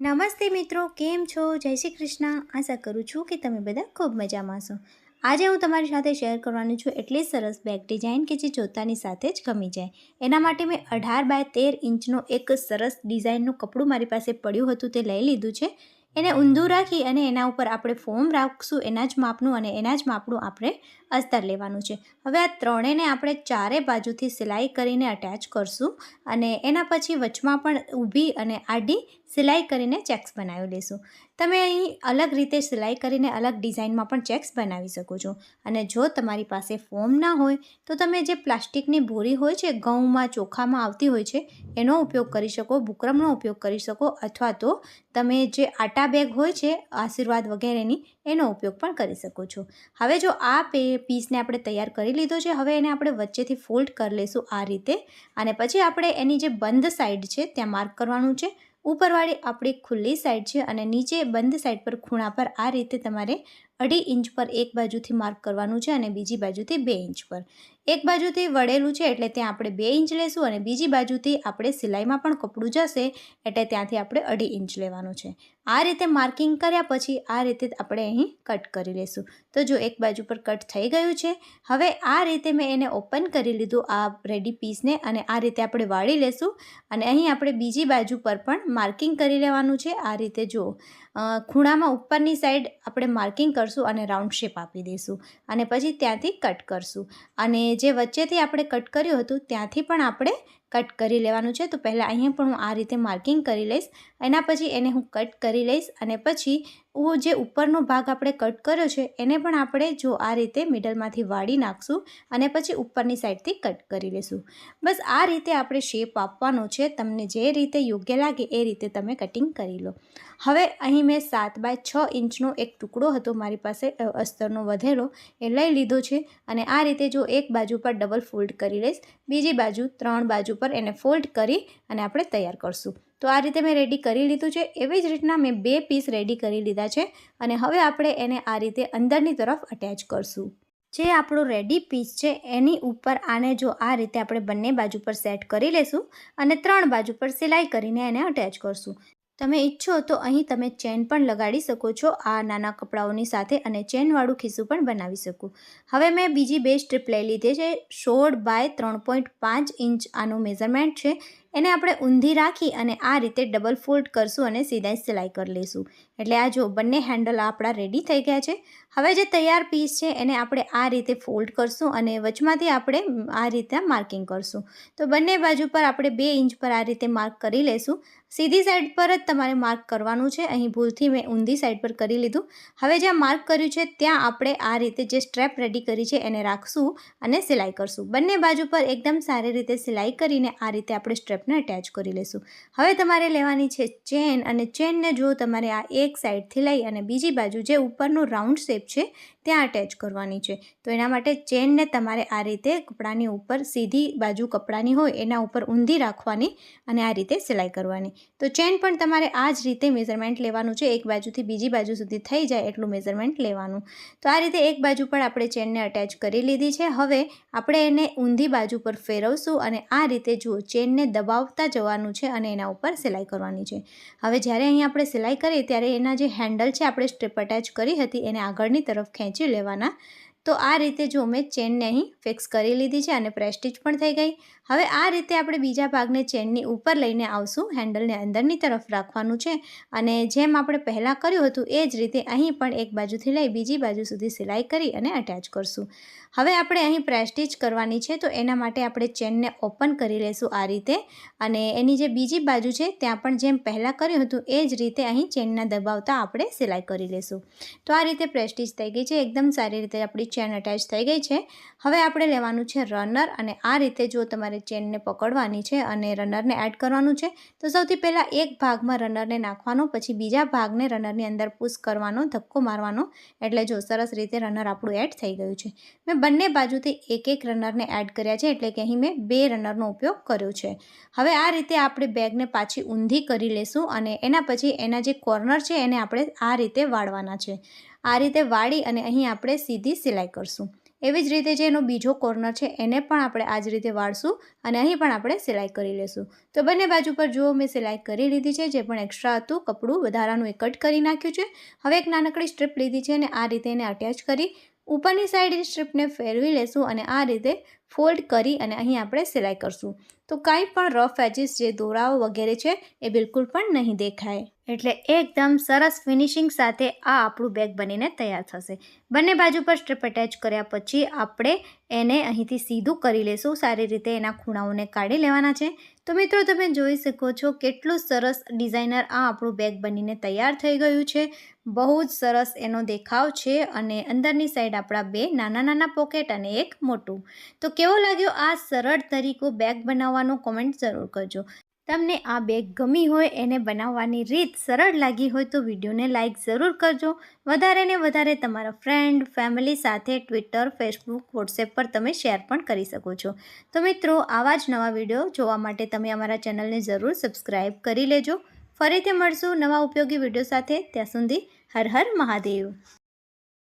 નમસ્તે મિત્રો, કેમ છો? જય શ્રી કૃષ્ણ. આશા કરું છું કે તમે બધા ખૂબ મજામાં છો આજે હું તમારી સાથે શેર કરવાની છું એટલી સરસ બેગ ડિઝાઇન કે જે જોતાની સાથે જ ગમી જાય. એના માટે મેં અઢાર બાય તેર ઇંચનું એક સરસ ડિઝાઇનનું કપડું મારી પાસે પડ્યું હતું તે લઈ લીધું છે. એને ઊંધું રાખી અને એના ઉપર આપણે ફોર્મ રાખશું, એના જ માપનું અને એના જ માપનું આપણે અસ્તર લેવાનું છે. હવે આ ત્રણેયને આપણે ચારે બાજુથી સિલાઈ કરીને અટેચ કરશું અને એના પછી વચમાં પણ ઊભી અને આડી સિલાઈ કરીને ચેક્સ બનાવી લઈશું તમે અહીં અલગ રીતે સિલાઈ કરીને અલગ ડિઝાઇનમાં પણ ચેક્સ બનાવી શકો છો. અને જો તમારી પાસે ફોર્મ ના હોય, તો તમે જે પ્લાસ્ટિકની બોરી હોય છે, ઘઉંમાં, ચોખામાં આવતી હોય છે, એનો ઉપયોગ કરી શકો બુકરમનો ઉપયોગ કરી શકો, અથવા તો તમે જે આટા બેગ હોય છે, આશીર્વાદ વગેરેની, એનો ઉપયોગ પણ કરી શકો છો. હવે જો આ પે, પીસને આપણે તૈયાર કરી લીધો છે, હવે એને આપણે વચ્ચેથી ફોલ્ડ કરી લઈશું આ રીતે. અને પછી આપણે એની જે બંધ સાઈડ છે, ત્યાં માર્ક કરવાનું છે. ઉપરવાળી આપણી ખુલ્લી સાઈડ છે અને નીચે બંધ સાઈડ પર ખૂણા પર આ રીતે તમારે અઢી ઇંચ પર એક બાજુથી માર્ક કરવાનું છે અને બીજી બાજુથી બે ઇંચ પર. એક બાજુથી વળેલું છે એટલે ત્યાં આપણે બે ઇંચ લેશું અને બીજી બાજુથી આપણે સિલાઈમાં પણ કપડું જશે એટલે ત્યાંથી આપણે અઢી ઇંચ લેવાનું છે. આ રીતે માર્કિંગ કર્યા પછી આ રીતે આપણે અહીં કટ કરી લઈશું તો જો એક બાજુ પર કટ થઈ ગયું છે, હવે આ રીતે મેં એને ઓપન કરી લીધું આ રેડી પીસને અને આ રીતે આપણે વાળી લેશું અને અહીં આપણે બીજી બાજુ પર પણ માર્કિંગ કરી લેવાનું છે. આ રીતે જો ખૂણામાં ઉપરની સાઈડ આપણે માર્કિંગ કરશું અને રાઉન્ડ શેપ આપી દઈશું અને પછી ત્યાંથી કટ કરશું. અને જે વચ્ચેથી આપણે કટ કર્યું હતું, ત્યાંથી પણ આપણે કટ કરી લેવાનું છે, તો પહેલાં અહીંયા પણ હું આ રીતે માર્કિંગ કરી લઈશ. એના પછી એને હું કટ કરી લઈશ અને પછી જે ઉપરનો ભાગ આપણે કટ કર્યો છે, એને પણ આપણે જો આ રીતે મિડલમાંથી વાળી નાખશું અને પછી ઉપરની સાઈડથી કટ કરી લઈશું બસ આ રીતે આપણે શેપ આપવાનો છે, તમને જે રીતે યોગ્ય લાગે એ રીતે તમે કટિંગ કરી લો. હવે અહીં મેં સાત બાય છ ઇંચનો એક ટુકડો હતો, મારી પાસે અસ્તરનો વધેલો, એ લઈ લીધો છે અને આ રીતે જો એક બાજુ પર ડબલ ફોલ્ડ કરી લઈશ, બીજી બાજુ ત્રણ બાજુ પર એને ફોલ્ડ કરી અને આપણે તૈયાર કરશું. તો આ રીતે મેં રેડી કરી લીધું છે. એવી જ રીતના મેં બે પીસ રેડી કરી લીધા છે અને હવે આપણે એને આ રીતે અંદરની તરફ અટેચ કરશું. જે આપણો રેડી પીસ છે, એની ઉપર આને જો આ રીતે આપણે બંને બાજુ પર સેટ કરી લેશું અને ત્રણ બાજુ પર સિલાઈ કરીને એને અટેચ કરશું. તમે ઈચ્છો તો અહીં તમે ચેન પણ લગાડી શકો છો, આ નાના કપડાઓની સાથે અને ચેનવાળું ખિસ્સું પણ બનાવી શકો. હવે મેં બીજી બે સ્ટ્રીપ લઈ લીધી છે, સોળ બાય ત્રણ પોઈન્ટ પાંચ ઇંચ આનું મેઝરમેન્ટ છે એને આપણે ઊંધી રાખી અને આ રીતે ડબલ ફોલ્ડ કરશું અને સીધા સિલાઈ કરી લઈશું. એટલે આ જો બંને હેન્ડલ આપણા રેડી થઈ ગયા છે. હવે જે તૈયાર પીસ છે એને આપણે આ રીતે ફોલ્ડ કરશું અને વચમાંથી આપણે આ રીતે માર્કિંગ કરશું. તો બંને બાજુ પર આપણે બે ઇંચ પર આ રીતે માર્ક કરી લઈશું. સીધી સાઈડ પર જ તમારે માર્ક કરવાનું છે. અહીં ભૂલથી મેં ઊંધી સાઈડ પર કરી લીધું. હવે જ્યાં માર્ક કર્યું છે ત્યાં આપણે આ રીતે જે સ્ટ્રેપ રેડી કરી છે એને રાખશું અને સિલાઈ કરશું. બંને બાજુ પર એકદમ સારી રીતે સિલાઈ કરીને આ રીતે આપણે સ્ટ્રેપને અટેચ કરી લઈશું હવે તમારે લેવાની છે ચેન અને ચેનને જો તમારે આ એક સાઈડથી લઈ અને બીજી બાજુ જે ઉપરનો રાઉન્ડ શેપ છે ત્યાં અટેચ કરવાની છે. તો એના માટે ચેનને તમારે આ રીતે કપડાની ઉપર સીધી બાજુ કપડાની હોય એના ઉપર ઊંધી રાખવાની અને આ રીતે સિલાઈ કરવાની. તો ચેન પણ તમારે આ જ રીતે મેઝરમેન્ટ લેવાનું છે. એક બાજુથી બીજી બાજુ સુધી થઈ જાય એટલું મેઝરમેન્ટ લેવાનું. તો આ રીતે એક બાજુ પર આપણે ચેનને અટેચ કરી લીધી છે. હવે આપણે એને ઊંધી બાજુ પર ફેરવશું અને આ રીતે જુઓ ચેનને દબાવતા જવાનું છે અને એના ઉપર સિલાઈ કરવાની છે. હવે જ્યારે અહીં આપણે સિલાઈ કરીએ ત્યારે એના જે હેન્ડલ છે, આપણે સ્ટ્રીપ અટેચ કરી હતી, એને આગળની તરફ ખેંચી ખેંચી લેવાના તો આ રીતે જો મેં ચેનને અહીં ફિક્સ કરી લીધી છે અને પ્રેસ્ટીજ પણ થઈ ગઈ. હવે આ રીતે આપણે બીજા ભાગને ચેનની ઉપર લઈને આવશું, હેન્ડલને અંદરની તરફ રાખવાનું છે અને જેમ આપણે પહેલાં કર્યું હતું એ જ રીતે અહીં પણ એક બાજુથી લઈ બીજી બાજુ સુધી સિલાઈ કરી અને અટેચ કરશું. હવે આપણે અહીં પ્રેસ્ટીજ કરવાની છે તો એના માટે આપણે ચેનને ઓપન કરી લઈશું આ રીતે અને એની જે બીજી બાજુ છે ત્યાં પણ જેમ પહેલાં કર્યું હતું એ જ રીતે અહીં ચેનના દબાવતા આપણે સિલાઈ કરી લઈશું તો આ રીતે પ્રેસ્ટીજ થઈ ગઈ છે, એકદમ સારી રીતે આપણી ચેન અટેચ થઈ ગઈ છે. હવે આપણે લેવાનું છે રનર અને આ રીતે જો તમારે ચેનને પકડવાની છે અને રનરને એડ કરવાનું છે, તો સૌથી પહેલાં એક ભાગમાં રનરને નાખવાનો, પછી બીજા ભાગને રનરની અંદર પુશ કરવાનો, ધક્કો મારવાનો. એટલે જો સરસ રીતે રનર આપણું એડ થઈ ગયું છે. મેં બંને બાજુથી એક એક રનરને એડ કર્યા છે, એટલે કે અહીં મેં બે રનરનો ઉપયોગ કર્યો છે. હવે આ રીતે આપણે બેગને પાછી ઊંધી કરી લેશું અને એના પછી એના જે કોર્નર છે એને આપણે આ રીતે વાળવાના છે. આ રીતે વાળી અને અહીં આપણે સીધી સિલાઈ કરશું. એવી જ રીતે જે એનો બીજો કોર્નર છે, એને પણ આપણે આ જ રીતે વાળશું અને અહીં પણ આપણે સિલાઈ કરી લેશું. તો બંને બાજુ પર જુઓ, મેં સિલાઈ કરી લીધી છે, જે પણ એક્સ્ટ્રા હતું, કપડું વધારાનું એ કટ કરી નાખ્યું છે. હવે એક નાનકડી સ્ટ્રીપ લીધી છે અને આ રીતે એને અટેચ કરી ઉપરની સાઈડ સ્ટ્રીપને ફેરવી લેશું અને આ રીતે ફોલ્ડ કરી અને અહીં આપણે સિલાઈ કરશું. તો કાંઈ પણ રફ એજીસ જે દોરાઓ વગેરે છે, એ બિલકુલ પણ નહીં દેખાય. એટલે એકદમ સરસ ફિનિશિંગ સાથે આ આપણું બેગ બનીને તૈયાર થશે. બંને બાજુ પર સ્ટ્રીપ અટેચ કર્યા પછી આપણે એને અહીંથી સીધું કરી લેશું. સારી રીતે એના ખૂણાઓને કાઢી લેવાના છે. તો મિત્રો, તમે જોઈ શકો છો કેટલું સરસ ડિઝાઇનર આ આપણું બેગ બનીને તૈયાર થઈ ગયું છે. બહુ જ સરસ એનો દેખાવ છે અને અંદરની સાઈડ આપણા બે નાના નાના પોકેટ અને એક મોટું. તો કેવો લાગ્યો આ સરળ તરીકો બેગ બનાવવાનો કોમેન્ટ જરૂર કરજો. તમને આ બેગ ગમી હોય, એને બનાવવાની રીત સરળ લાગી હોય તો વિડીયોને લાઇક જરૂર કરજો. વધારે ને વધારે તમારા ફ્રેન્ડ ફેમિલી સાથે ટ્વિટર ફેસબુક વોટ્સએપ પર તમે શેર પણ કરી શકો છો. તો મિત્રો, આવા જ નવા વીડિયો જોવા માટે તમે અમારા ચેનલને જરૂર સબસ્ક્રાઈબ કરી લેજો. ફરીથી મળશું નવા ઉપયોગી વીડિયો સાથે. ત્યાં સુધી હર હર મહાદેવ.